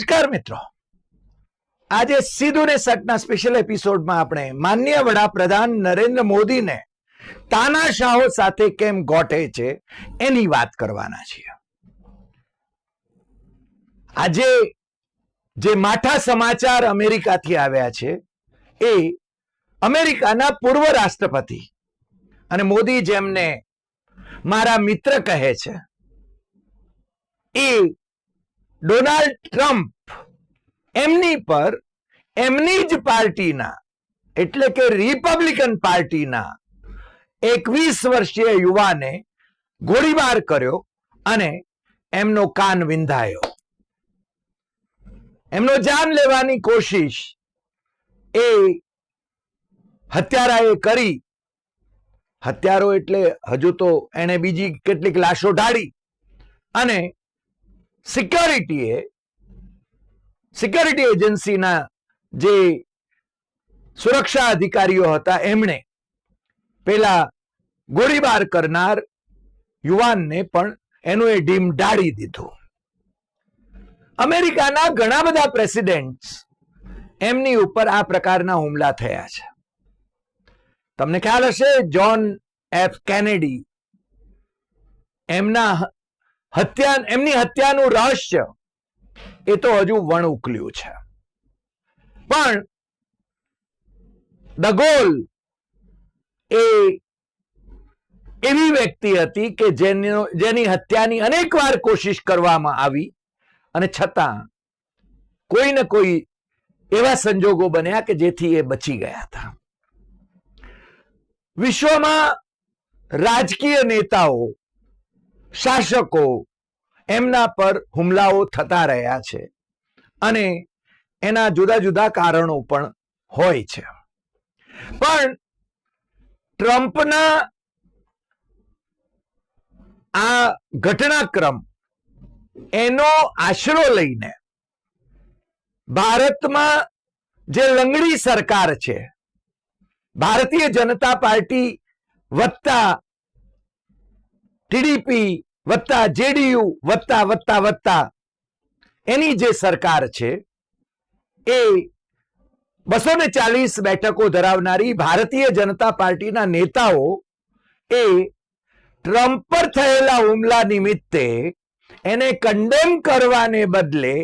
નમસ્કાર મિત્રો. આજે સીધું ને સટના સ્પેશિયલ એપિસોડમાં આપણે માન્ય વડાપ્રધાન નરેન્દ્ર મોદીને તાનાશાહો સાથે કેમ ગોઠે છે એની વાત કરવાના છીએ. આજે જે માઠા સમાચાર અમેરિકાથી આવ્યા છે એ અમેરિકાના પૂર્વ રાષ્ટ્રપતિ અને મોદી જેમને મારા મિત્ર કહે છે એ ડોનાલ્ડ ટ્રમ્પ એમની પર એમની જ પાર્ટીના, એટલે કે રિપબ્લિકન પાર્ટીના એકવીસ વર્ષીય યુવાને ગોળીબાર કર્યો અને એમનો કાન વિંધાયો. એમનો જાન લેવાની કોશિશ એ હત્યારાએ કરી. હત્યારો એટલે હજુ તો એને બીજી કેટલીક લાશો ઢાળી અને સિક્યોરિટીએ, સિક્યોરિટી એજન્સીના જે સુરક્ષા અધિકારીઓ હતા, એમણે પેલા ગોળીબાર કરનાર યુવાનને પણ એનું એ ડીમ ડાળી દીધું. અમેરિકાના ઘણા બધા પ્રેસિડેન્ટ એમની ઉપર આ પ્રકારના હુમલા થયા છે. તમને ખ્યાલ હશે, જ્હોન એફ કેનેડી એમના હત્યા, એમની હત્યાનું રહસ્ય એ તો હજુ વણ ઉકલ્યું છે. પણ દગોલ એ એવી વ્યક્તિ હતી કે જેની જેની હત્યાની અનેક વાર કોશિશ કરવામાં આવી અને છતાં કોઈ ને કોઈ એવા સંજોગો બન્યા કે જેથી એ બચી ગયા હતા. વિશ્વમાં રાજકીય નેતાઓ શાસકો એમના પર હુમલાઓ થતા રહ્યા છે અને એના જુદા જુદા કારણો પણ હોય છે. પણ ટ્રમ્પના આ ઘટનાક્રમ, એનો આશરો લઈને ભારતમાં જે લંગડી સરકાર છે, ભારતીય જનતા પાર્ટી વત્તા ટીડીપી વત્તા જેડીયુ વત્તા વત્તા વત્તા. એની જે સરકાર છે, એ બસો ને ચાલીસ બેઠકો ધરાવનારી ભારતીય જનતા પાર્ટીના નેતાઓ એ ટ્રમ્પ પર થયેલા હુમલા નિમિત્તે એને કન્ડેમ કરવાને બદલે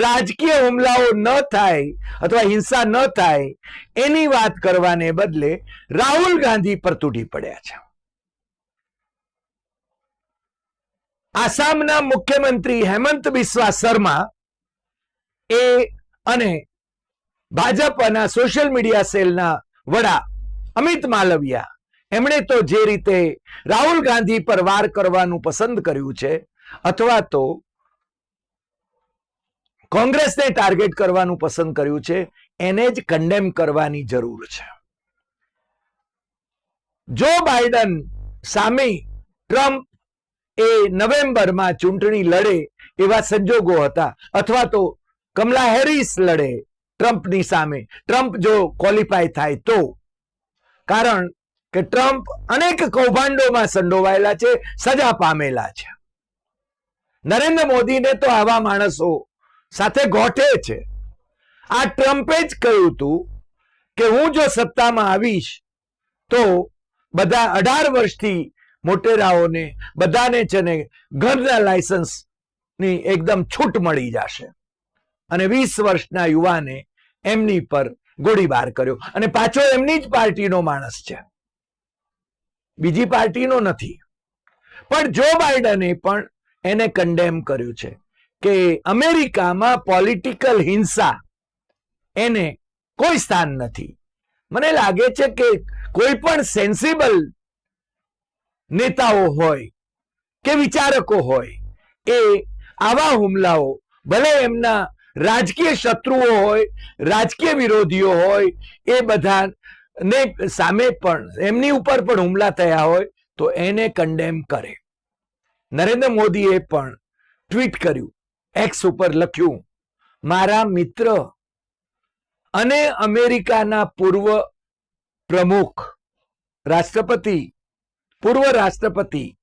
રાજકીય હુમલાઓ ન થાય અથવા હિંસા ન થાય એની વાત કરવાને બદલે રાહુલ ગાંધી પર તૂટી પડ્યા છે. આસામના મુખ્યમંત્રી હેમંત બિસ્વા શર્મા એ અને ભાજપના સોશિયલ મીડિયા સેલના વડા અમિત માલવિયા. એમણે તો જે રીતે રાહુલ ગાંધી પર વાર કરવાનું પસંદ કર્યું છે, અથવા તો કોંગ્રેસને ટાર્ગેટ કરવાનું પસંદ કર્યું છે, એને જ કન્ડેમ કરવાની જરૂર છે. જો બાઇડન સામે ટ્રમ્પ એ નવેમ્બરમાં ચૂંટણી લડે એવા સંજોગો હતા. અથવા તો કમલા હેરિસ લડે ટ્રમ્પની સામે. ટ્રમ્પ જો ક્વોલિફાય થાય તો. કારણ કે ટ્રમ્પ અનેક કૌભાંડોમાં સંડોવાયેલા છે, સજા પામેલા છે. નરેન્દ્ર મોદીને તો આવા માણસો સાથે ગોઠે છે. આ ટ્રમ્પે જ કહ્યું હતું કે હું જો સત્તામાં આવીશ તો બધા અઢાર વર્ષથી મોટેરાઓને, બધાને છે ને ઘરના લાયસન્સની એકદમ છૂટ મળી જશે. અને વીસ વર્ષના યુવાને એમની પર ગોળીબાર કર્યો. અને પાછો એમની જ પાર્ટીનો માણસ છે. બીજી પાર્ટીનો નથી. પણ જો બાઇડને પણ એને કન્ડેમ કર્યું છે કે અમેરિકામાં પોલિટિકલ હિંસા એને કોઈ સ્થાન નથી. મને લાગે છે કે કોઈ પણ સેન્સિબલ નેતાઓ હોય કે વિચારકો હોય, એ આવા હુમલાઓ, ભલે એમના રાજકીય શત્રુઓ હોય, રાજકીય વિરોધીઓ હોય, એ બધા ને સામે પણ, એમની ઉપર પણ હુમલા થયા હોય, તો એને કન્ડેમ કરે. નરેન્દ્ર મોદીએ પણ ટ્વીટ કર્યું એક્સ ઉપર લખ્યું, મારા મિત્ર અને અમેરિકાના પૂર્વ પ્રમુખ, રાષ્ટ્રપતિ પૂર્વ રાષ્ટ્રપતિ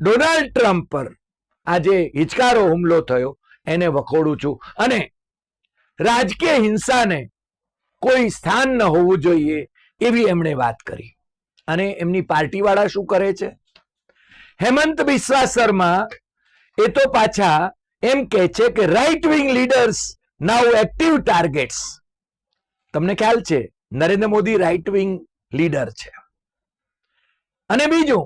ડોનાલ્ડ ટ્રમ્પ પર આજે હિચકારો હુમલો થયો. એને વખોડું છું. અને રાજકીય હિંસાને કોઈ સ્થાન ન હોવું જોઈએ એવી એમણે વાત કરી. અને એમની પાર્ટીવાળા શું કરે છે? હેમંત બિસ્વા શર્મા એ તો પાછા એમ કે છે કે right wing leaders now active targets તમને ખ્યાલ છે? Narendra Modi right wing leader છે. અને બીજું,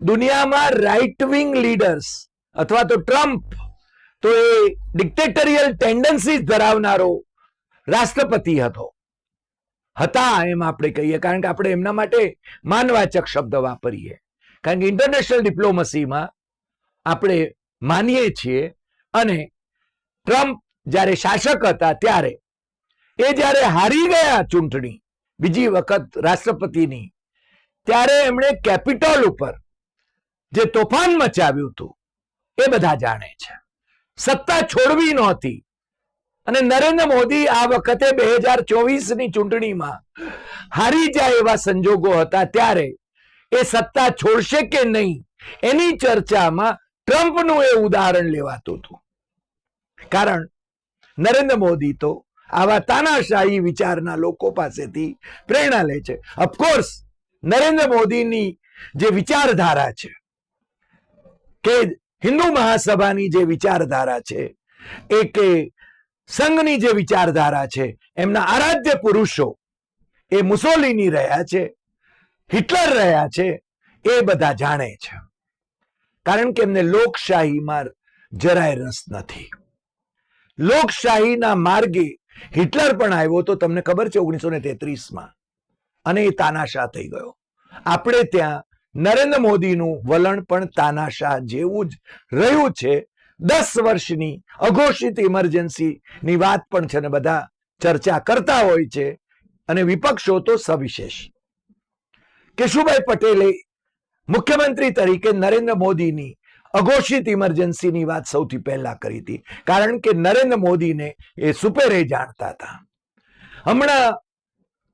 દુનિયામાં રાઇટ વિંગ લીડર્સ અથવા તો ટ્રમ્પ તો એ ડિક્ટેટરિયલ ટેન્ડન્સીઝ ધરાવનારો રાષ્ટ્રપતિ હતો. હતા એમ આપણે કહીએ, કારણ કે આપણે એમના માટે માનવાચક શબ્દ વાપરીએ. કારણ કે ઇન્ટરનેશનલ ડિપ્લોમસીમાં આપણે માનીએ છીએ અને ટ્રમ્પ જ્યારે શાસક હતા ત્યારે, એ જ્યારે હારી ગયા ચૂંટણી, બીજી વખત રાષ્ટ્રપતિની ત્યારે એમણે કેપિટોલ ઉપર જે તોફાન મચાવ્યું હતું, એ બધા જાણે છે. સત્તા છોડવી નહોતી. અને નરેન્દ્ર મોદી આ વખતે બે હજાર ચોવીસની ચૂંટણીમાં હારી જાય એવા સંજોગો હતા ત્યારે એ સત્તા છોડશે કે નહીં, એની ચર્ચામાં ટ્રમ્પનું એ ઉદાહરણ લેવાતું હતું. કારણ નરેન્દ્ર મોદી તો આવા તાનાશાહી વિચારના લોકો પાસેથી પ્રેરણા લે છે. ઓફકોર્સ નરેન્દ્ર મોદીની જે વિચારધારા છે, કે હિન્દુ મહાસભાની જે વિચારધારા છે, એ કે સંઘની જે વિચારધારા છે, એમના આરાધ્ય પુરુષો એ મુસોલિની રહ્યા છે, હિટલર રહ્યા છે, એ બધા જાણે છે. કારણ કે એમને લોકશાહીમાં જરાય રસ નથી. લોકશાહીના માર્ગે હિટલર પણ આવ્યો તો તમને ખબર છે ઓગણીસો ને તેત્રીસમાં અને એ તાનાશાહ થઈ ગયો. આપણે ત્યાં નરેન્દ્ર મોદીનું વલણ પણ તાનાશાહ જેવું જ રહ્યું છે. દસ વર્ષની અઘોષિત ઇમરજન્સીની વાત પણ છે ને બધા ચર્ચા કરતા હોય છે અને વિપક્ષો તો સવિશેષ. કેશુભાઈ પટેલે મુખ્યમંત્રી તરીકે નરેન્દ્ર મોદીની અઘોષિત ઇમરજન્સીની વાત સૌથી પહેલા કરી હતી. કારણ કે નરેન્દ્ર મોદીને એ સુપેરે જાણતા હતા. હમણાં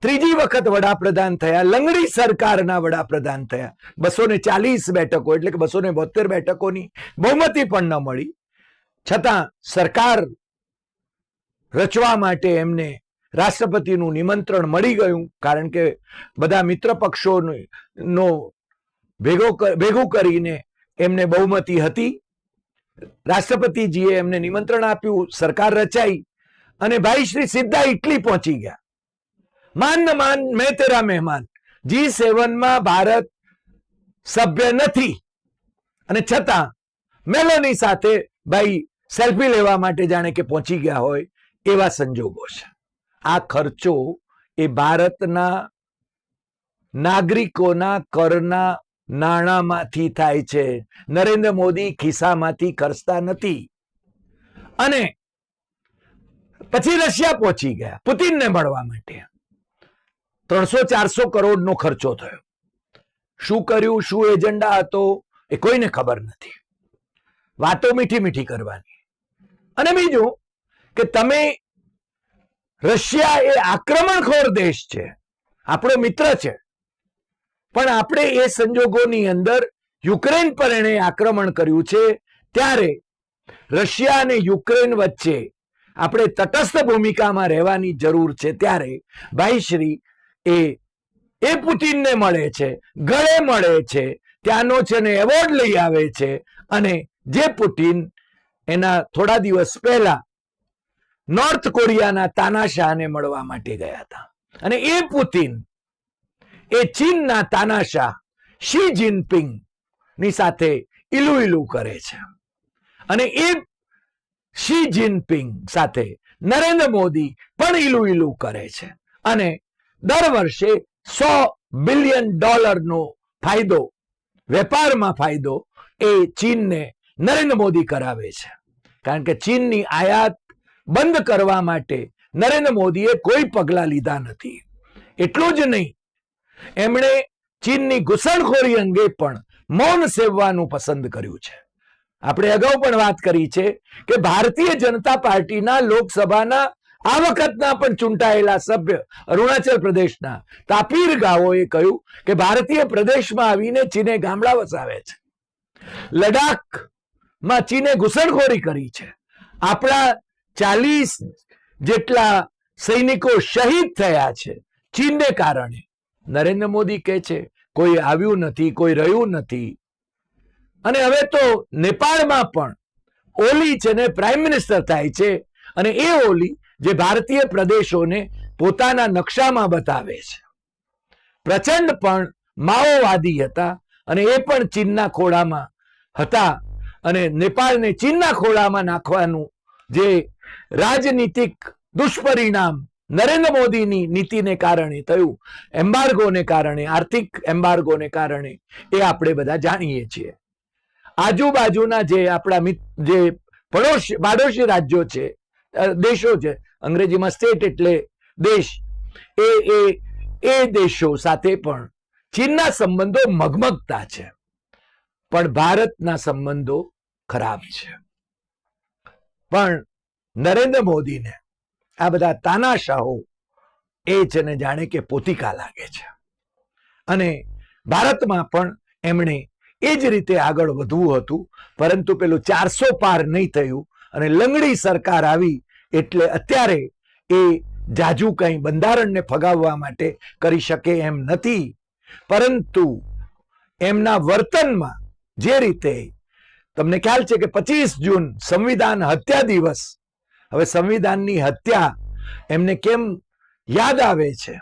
ત્રીજી વખત વડાપ્રધાન થયા, લંગડી સરકારના વડાપ્રધાન થયા. બસો ને ચાલીસ બેઠકો, એટલે કે બસો ને બોતેર બેઠકોની બહુમતી પણ ન મળી. છતાં સરકાર રચવા માટે એમને રાષ્ટ્રપતિનું નિમંત્રણ મળી ગયું, કારણ કે બધા મિત્ર પક્ષોનો ભેગો ભેગું કરીને એમને બહુમતી હતી. રાષ્ટ્રપતિજીએ એમને નિમંત્રણ આપ્યું, સરકાર રચાઈ, અને ભાઈ શ્રી સીધા ઇટલી પહોંચી ગયા. માન ન માન, મેં તેરા મહેમાન. જી સેવનમાં ભારત સભ્ય નથી. અને છતાં, મેલોની સાથે ભાઈ સેલ્ફી લેવા માટે જાણે કે પહોંચી ગયા હોય એવા સંજોગો છે. આ ખર્ચો એ ભારતના નાગરિકોના કરના નાણામાંથી થાય છે. નરેન્દ્ર મોદી ખિસ્સામાંથી ખર્ચતા નથી. અને પછી રશિયા પહોંચી ગયા પુતિનને મળવા માટે. ત્રણસો ચારસો કરોડનો ખર્ચો થયો. શું કર્યું? શું એજન્ડા હતો? એ કોઈને ખબર નથી. વાતો મીઠી મીઠી કરવાની. અને બીજું કે તમે રશિયા એ આક્રમણખોર દેશ છે. આપણો મિત્ર છે. પણ આપણે એ સંજોગોની અંદર યુક્રેન પર એણે આક્રમણ કર્યું છે. ત્યારે રશિયા અને યુક્રેન વચ્ચે આપણે તટસ્થ ભૂમિકામાં રહેવાની જરૂર છે. ત્યારે ભાઈશ્રી એ એ પુતિનને મળે છે, ગળે મળે છે, ત્યાંનો છે ને એવોર્ડ લઈ આવે છે અને જે પુતિન એના થોડા દિવસ પહેલા નોર્થ કોરિયાના તાનાશાહને મળવા માટે ગયા હતા. અને એ પુતિન એ ચીનના તાનાશાહ શી જિનપિંગની સાથે ઇલુ ઇલુ કરે છે. અને એ શી જિનપિંગ સાથે નરેન્દ્ર મોદી પણ ઇલુ ઇલુ કરે છે. અને દર વર્ષે સો બિલિયન ડોલરનો ફાયદો, વેપારમાં ફાયદો એ ચીનને નરેન્દ્ર મોદી કરાવે છે. કારણ કે ચીનની આયાત બંધ કરવા માટે નરેન્દ્ર મોદીએ કોઈ પગલાં લીધા નથી. એટલું જ નહીં, એમણે ચીનની ઘૂસણખોરી અંગે પણ મૌન સેવવાનું પસંદ કર્યું છે. આપણે અગાઉ પણ વાત કરી છે કે ભારતીય જનતા પાર્ટીના લોકસભાના આ વખતના પણ ચૂંટાયેલા સભ્ય અરુણાચલ પ્રદેશના તાપીર ગાઓએ કહ્યું કે ભારતીય પ્રદેશમાં આવીને ચીને ગામડા વસાવે છે. લડાખમાં ચીને ઘુસણખોરી કરી છે. આપણા ચાલીસ જેટલા સૈનિકો શહીદ થયા છે. ચીનને કારણે. નરેન્દ્ર મોદી કહે છે, કોઈ આવ્યું નથી, કોઈ રહ્યું નથી. અને હવે તો નેપાળમાં પણ ઓલી છે ને પ્રાઇમ મિનિસ્ટર થાય છે. અને એ ઓલી જે ભારતીય પ્રદેશોને પોતાના નકશામાં બતાવે છે. પ્રચંડ પણ માઓવાદી હતા અને એ પણ ચીનના ખોળામાં હતા અને નેપાળને ચીનના ખોળામાં નાખવાનું જે રાજનીતિક દુષ્પરિણામ નરેન્દ્ર મોદીની નીતિને કારણે થયું, એમ્બાર્ગોને કારણે, આર્થિક એમ્બાર્ગોને કારણે એ આપણે બધા જાણીએ છીએ. આજુબાજુના જે આપણા જે પડોશી પાડોશી રાજ્યો છે દેશો છે. અંગ્રેજીમાં સ્ટેટ એટલે દેશ. એ એ એ દેશો સાથે પણ ચીનના સંબંધો મગમગતા છે. પણ ભારતના સંબંધો ખરાબ છે. પણ નરેન્દ્ર મોદીને આ બધા તાનાશાહો એ છે ને જાણે કે પોતિકા લાગે છે. અને ભારતમાં પણ એમણે એ જ રીતે આગળ વધવું હતું, પરંતુ પેલું ચારસો પાર નહીં થયું અને લંગડી સરકાર આવી એટલે અત્યારે એ જાજુ કંઈ બંધારણને ફગાવવા માટે કરી શકે એમ નથી. પરંતુ એમના વર્તનમાં જે રીતે તમને ખ્યાલ છે કે પચીસ જૂન સંવિધાન હત્યા દિવસ, હવે સંવિધાનની હત્યા એમને કેમ યાદ આવે છે?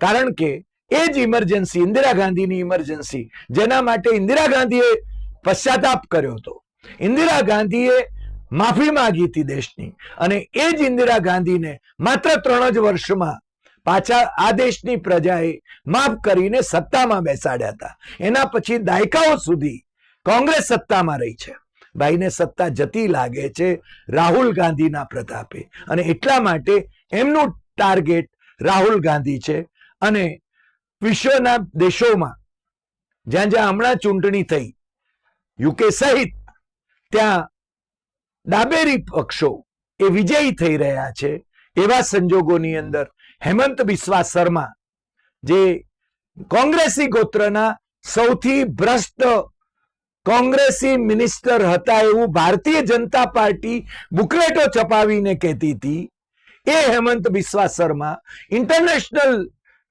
કારણ કે એ જ ઇમરજન્સી, ઇન્દિરા ગાંધીની ઇમરજન્સી, જેના માટે ઇન્દિરા ગાંધીએ પશ્ચાતાપ કર્યો હતો. ઇન્દિરા ગાંધીએ માફી માંગી હતી દેશની. અને એ જ ઇન્દિરા ગાંધીને માત્ર ત્રણ જ વર્ષમાં પાછા આ દેશની પ્રજાએ માફ કરીને સત્તામાં બેસાડ્યા હતા. એના પછી દાયકાઓ સુધી કોંગ્રેસ સત્તામાં રહી છે. ભાઈને સત્તા જતી લાગે છે રાહુલ ગાંધીના પ્રતાપે. અને એટલા માટે એમનું ટાર્ગેટ રાહુલ ગાંધી છે. અને વિશ્વના દેશોમાં જ્યાં જ્યાં હમણાં ચૂંટણી થઈ, યુકે સહિત, ત્યાં ડાબેરી પક્ષો એ વિજયી થઈ રહ્યા છે એવા સંજોગોની અંદર હેમંત બિસ્વા શર્મા, જે કોંગ્રેસી ગોત્રના સૌથી ભ્રષ્ટ કોંગ્રેસી મિનિસ્ટર હતા એવું ભારતીય જનતા પાર્ટી બુકલેટો છપાવીને કહેતી હતી, એ હેમંત બિસ્વા શર્મા ઇન્ટરનેશનલ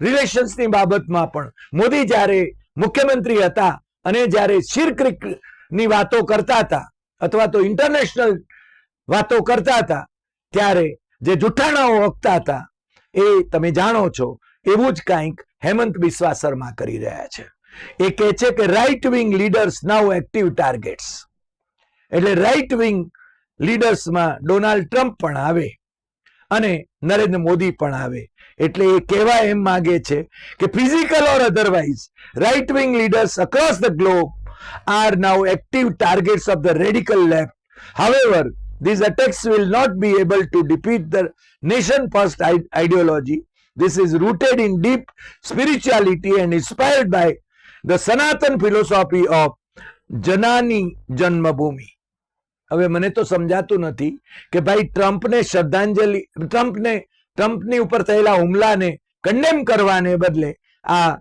રિલેશન્સની બાબતમાં પણ મોદી જ્યારે મુખ્યમંત્રી હતા અને જ્યારે શિરક્રિકની વાતો કરતા હતા અથવા તો ઇન્ટરનેશનલ વાતો કરતા હતા, ત્યારે જે જુઠ્ઠાણાઓ વખતા હતા, એ તમે જાણો છો, એવું જ કાંઈક હેમંત બિસ્વા શર્મા કરી રહ્યા છે. એ કહે છે કે right wing leaders now active targets એટલે રાઇટ વિંગ લીડર્સમાં ડોનાલ્ડ ટ્રમ્પ પણ આવે અને નરેન્દ્ર મોદી પણ આવે. એટલે એ કહેવા એમ માગે છે કે physical or otherwise right wing leaders across the globe now active targets of the radical left. However, these attacks will not be able to defeat the nation first ide- ideology. This is rooted in deep spirituality and inspired by the Sanatan philosophy of જનાની જન્મભૂમિ હવે મને તો સમજાતું નથી કે ભાઈ ટ્રમ્પને શ્રદ્ધાંજલિ ટ્રમ્પને ટ્રમ્પની ઉપર થયેલા હુમલાને કન્ડેમ કરવાને બદલે આ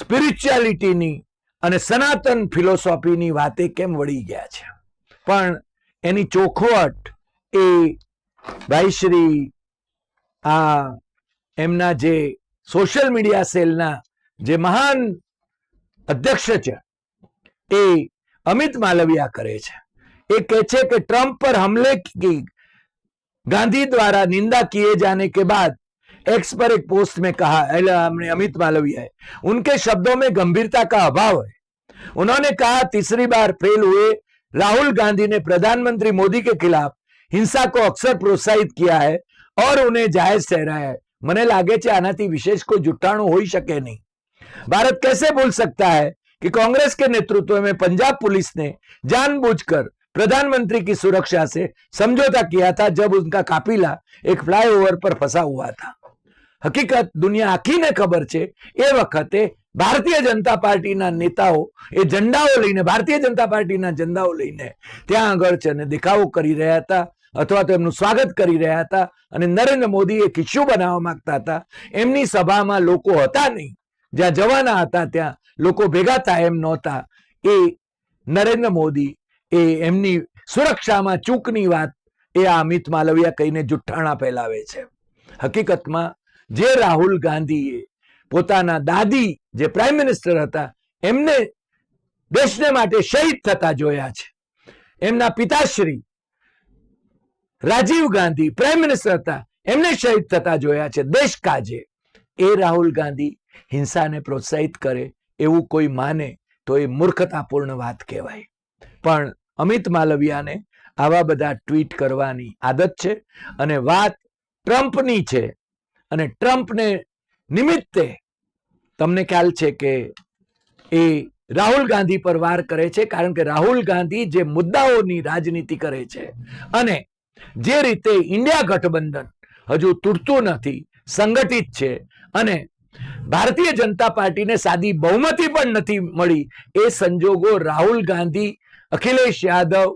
સ્પિરિચ્યુઆલિટીની અને સનાતન ફિલોસોફીની વાતે કેમ વળી ગયા છે? પણ એની ચોખવટ એ ભાઈશ્રી આ એમના જે સોશિયલ મીડિયા સેલના જે મહાન અધ્યક્ષ છે, એ અમિત માલવિયા કરે છે. એ કહે છે કે ટ્રમ્પ પર હમલે ગાંધી દ્વારા નિંદા કિએ જાને કે બાદ एक्स पर एक पोस्ट में कहा अल- हमने अमित मालविया है उनके शब्दों में गंभीरता का अभाव है उन्होंने कहा तीसरी बार फेल हुए राहुल गांधी ने प्रधानमंत्री मोदी के खिलाफ हिंसा को अक्सर प्रोत्साहित किया है और उन्हें जायज ठहराया है મને લાગે છે આનાથી વિશેષ કોઈ જુઠ્ઠાણું હોઈ શકે નહીં भारत कैसे भूल सकता है कि कांग्रेस के नेतृत्व में पंजाब पुलिस ने जानबूझकर प्रधानमंत्री की सुरक्षा से समझौता किया था जब उनका काफिला एक फ्लाईओवर पर फंसा हुआ था હકીકત દુનિયા આખીને ખબર છે. એ વખતે ભારતીય જનતા પાર્ટીના નેતાઓ એ ઝંડાઓ લઈને, ભારતીય જનતા પાર્ટીના ઝંડાઓ લઈને ત્યાં આગળ છે ને દેખાવો કરી રહ્યા હતા અથવા તો એમનું સ્વાગત કરી રહ્યા હતા અને નરેન્દ્ર મોદી એક ઇસ્યુ બનાવવા માંગતા હતા. એમની સભામાં લોકો હતા નહીં. જ્યાં જવાના હતા ત્યાં લોકો ભેગા થાય એમ નહોતા. એ નરેન્દ્ર મોદી એ એમની સુરક્ષામાં ચૂકની વાત એ આ અમિત માલવિયા કહીને જુઠ્ઠાણા ફેલાવે છે. હકીકતમાં જે રાહુલ ગાંધીએ પોતાના દાદી જે પ્રાઇમ મિનિસ્ટર હતા, એમને દેશને માટે શહીદ થતા જોયા છે. એમના પિતાશ્રી રાજીવ ગાંધી પ્રાઇમ મિનિસ્ટર હતા, એમને શહીદ થતા જોયા છે. દેશ કાજે એ રાહુલ ગાંધી હિંસાને પ્રોત્સાહિત કરે એવું કોઈ માને તો એ મૂર્ખતાપૂર્ણ વાત કહેવાય. પણ અમિત માલવિયાને આવા બધા ટ્વીટ કરવાની આદત છે અને વાત ટ્રમ્પની છે અને ટ્રમ્પને નિમિત્તે તમને ખ્યાલ છે કે એ રાહુલ ગાંધી પર વાર કરે છે, કારણ કે રાહુલ ગાંધી જે મુદ્દાઓની રાજનીતિ કરે છે અને જે રીતે ઇન્ડિયા ગઠબંધન હજુ તૂટતું નથી, સંગઠિત છે અને ભારતીય જનતા પાર્ટીને સાદી બહુમતી પણ નથી મળી, એ સંજોગો રાહુલ ગાંધી, અખિલેશ યાદવ,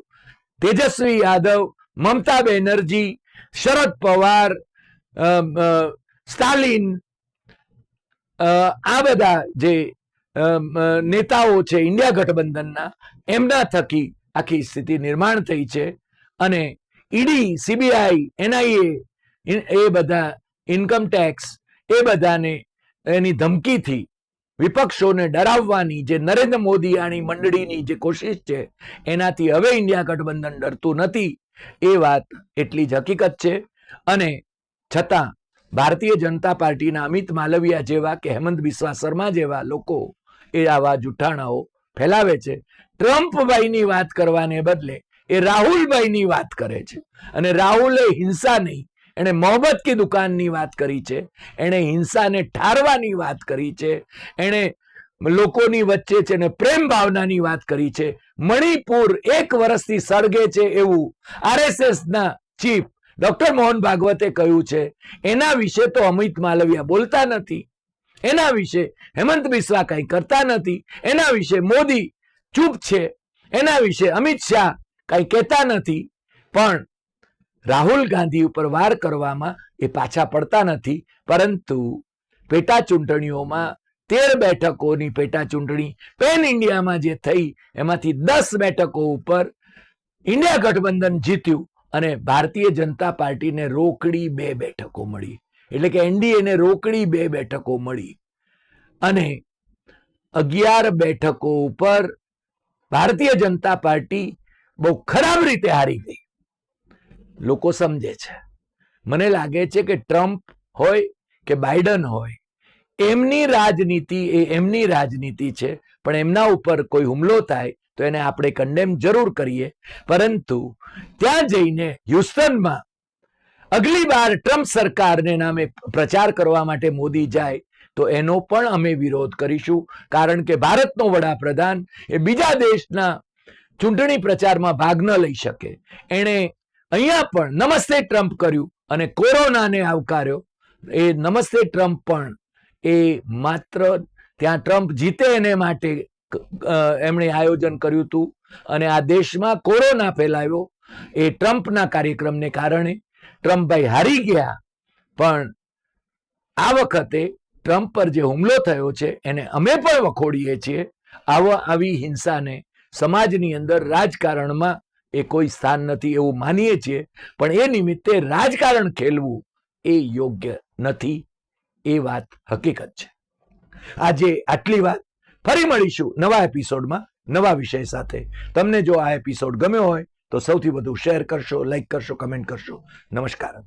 તેજસ્વી યાદવ, મમતા બેનર્જી, શરદ પવાર સ્ટાલિન આ બધા જે નેતાઓ છે, ઇન્ડિયા ગઠબંધનના, એમના થકી આખી સ્થિતિ નિર્માણ થઈ છે. અને ઈડી, સીબીઆઈ, એનઆઈએ એ બધા ઇન્કમ ટેક્સ, એ બધાને એની ધમકીથી વિપક્ષોને ડરાવવાની જે નરેન્દ્ર મોદી આની મંડળીની જે કોશિશ છે, એનાથી હવે ઇન્ડિયા ગઠબંધન ડરતું નથી, એ વાત એટલી જ હકીકત છે. અને છતાં ભારતીય જનતા પાર્ટીના અમિત માલવિયા જેવા કે હેમંત બિસ્વા શર્મા જેવા લોકો એ આવા જુઠ્ઠાણાઓ ફેલાવે છે. ટ્રમ્પભાઈની વાત કરવાને બદલે એ રાહુલભાઈની વાત કરે છે. અને રાહુલે હિંસા નહીં, એણે મોહબ્બત કી દુકાનની વાત કરી છે, એણે હિંસાને ઠારવાની વાત કરી છે, એણે લોકોની વચ્ચે છે ને પ્રેમ ભાવનાની વાત કરી છે. મણિપુર એક વર્ષથી સળગે છે એવું આરએસએસના ચીફ ડોક્ટર મોહન ભાગવતે કહ્યું છે, એના વિશે તો અમિત માલવિયા બોલતા નથી. એના વિશે હેમંત બિસ્વા કંઈ કરતા નથી. એના વિશે મોદી ચૂપ છે. એના વિશે અમિત શાહ કંઈ કહેતા નથી. પણ રાહુલ ગાંધી ઉપર વાર કરવામાં એ પાછા પડતા નથી. પરંતુ પેટા ચૂંટણીઓમાં તેર બેઠકોની પેટા ચૂંટણી પેન ઇન્ડિયામાં જે થઈ, એમાંથી દસ બેઠકો ઉપર ઇન્ડિયા ગઠબંધન જીત્યું. અને ભારતીય જનતા પાર્ટીને રોકડી બે બેઠકો મળી. એટલે કે એનડીએને રોકડી બે બેઠકો મળી. અને અગિયાર બેઠકો ઉપર ભારતીય જનતા પાર્ટી બહુ ખરાબ રીતે હારી ગઈ. લોકો સમજે છે. મને લાગે છે કે ટ્રમ્પ હોય કે બાઇડન હોય, એમની રાજનીતિ એ એમની રાજનીતિ છે, પણ એમના ઉપર કોઈ હુમલો થાય તો એને આપણે કન્ડેમ જરૂર કરીએ. પરંતુ ત્યાં જઈને હ્યુસ્ટનમાં અગલી બાર ટ્રમ્પ સરકારને નામે પ્રચાર કરવા માટે મોદી જાય, તો એનો પણ અમે વિરોધ કરીશું. કારણ કે ભારતનો વડાપ્રધાન એ બીજા દેશના ચૂંટણી પ્રચારમાં ભાગ ન લઈ શકે. એણે અહીંયા પણ નમસ્તે ટ્રમ્પ કર્યું અને કોરોનાને આવકાર્યો. એ નમસ્તે ટ્રમ્પ પણ એ માત્ર ત્યાં ટ્રમ્પ જીતે એને માટે એમણે આયોજન કર્યું હતું અને આ દેશમાં કોરોના ફેલાયો એ ટ્રમ્પના કાર્યક્રમને કારણે. ટ્રમ્પભાઈ હારી ગયા, પણ આ વખતે ટ્રમ્પ પર જે હુમલો થયો છે એને અમે પણ વખોડીએ છીએ. આવા આવી હિંસાને સમાજની અંદર રાજકારણમાં એ કોઈ સ્થાન નથી એવું માનીએ છીએ, પણ એ નિમિત્તે રાજકારણ ખેલવું એ યોગ્ય નથી એ વાત હકીકત છે. આજે આટલી વાત ફરી મળીશું નવા એપિસોડમાં, નવા વિષય સાથે. તમને જો આ એપિસોડ ગમ્યો હોય, તો સૌથી વધુ શેર કરશો, લાઈક કરશો, કમેન્ટ કરશો. નમસ્કાર.